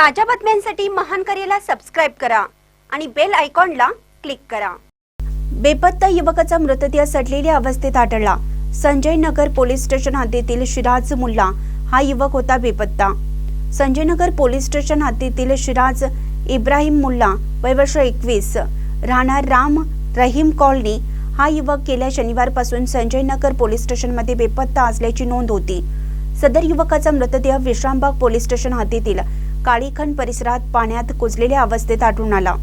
ताज्या बातम्यांसाठी महान करेला सबस्क्राईब करा आणि बेल आयकॉनला क्लिक करा. बेपत्ता युवकाचा मृतदेह सडलेल्या अवस्थेत आढळला. संजय नगर पोलीस स्टेशन हद्दीतील शिराज मुल्ला हा युवक होता बेपत्ता. संजय नगर पोलीस स्टेशन हद्दीतील शिराज इब्राहिम मुल्ला वय वर्ष एकवीस. राहणार राम रहीम कॉलनी हा युवक गेल्या शनिवारपासून संजय नगर पोलीस स्टेशनमध्ये बेपत्ता असल्याची नोंद होती. सदर युवकाचा मृतदेह विश्रामबाग पोलीस स्टेशन हद्दीतील काळीखंड परिसरात पाण्यात कुजलेल्या अवस्थेत आढळून आला.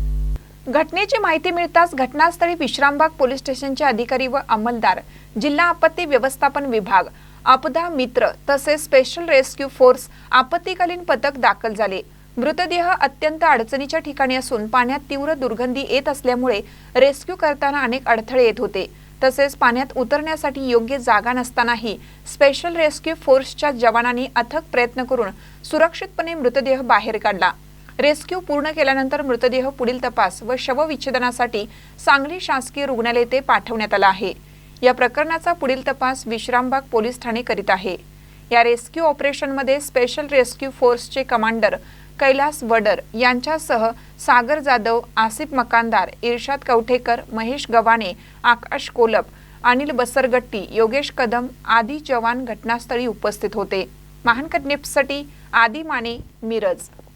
घटनेची माहिती मिळताच घटनास्थळी विश्रामबाग पोलीस स्टेशनचे अधिकारी व अंमलदार जिल्हा आपत्ती व्यवस्थापन विभाग आपदा मित्र तसेच स्पेशल रेस्क्यू फोर्स आपत्तीकालीन पथक दाखल झाले. मृतदेह अत्यंत अडचणीच्या ठिकाणी असून पाण्यात तीव्र दुर्गंधी येत असल्यामुळे रेस्क्यू करताना अनेक अडथळे येत होते. तसेच पाण्यात उतरण्यासाठी योग्य जागा नसतानाही स्पेशल रेस्क्यू फोर्सच्या जवानांनी अथक प्रयत्न करून सुरक्षितपणे मृतदेह बाहेर काढला. रेस्क्यू पूर्ण केल्यानंतर मृतदेह पुढील तपास व शवविच्छेदनासाठी सांगली शासकीय रुग्णालय ते पाठवण्यात आला आहे. या प्रकरणाचा पुढील तपास विश्रामबाग पोलीस ठाणे करीत आहे. या रेस्क्यू ऑपरेशनमध्ये स्पेशल रेस्क्यू फोर्सचे कमांडर कैलास वडर यांच्यासह सागर जाधव आसिफ मकानदार इर्शाद कवठेकर महेश गव्हाणे आकाश कोलप अनिल बसरगट्टी योगेश कदम आदी जवान घटनास्थळी उपस्थित होते. महानकट निप्ससाठी आदी माने मिरज.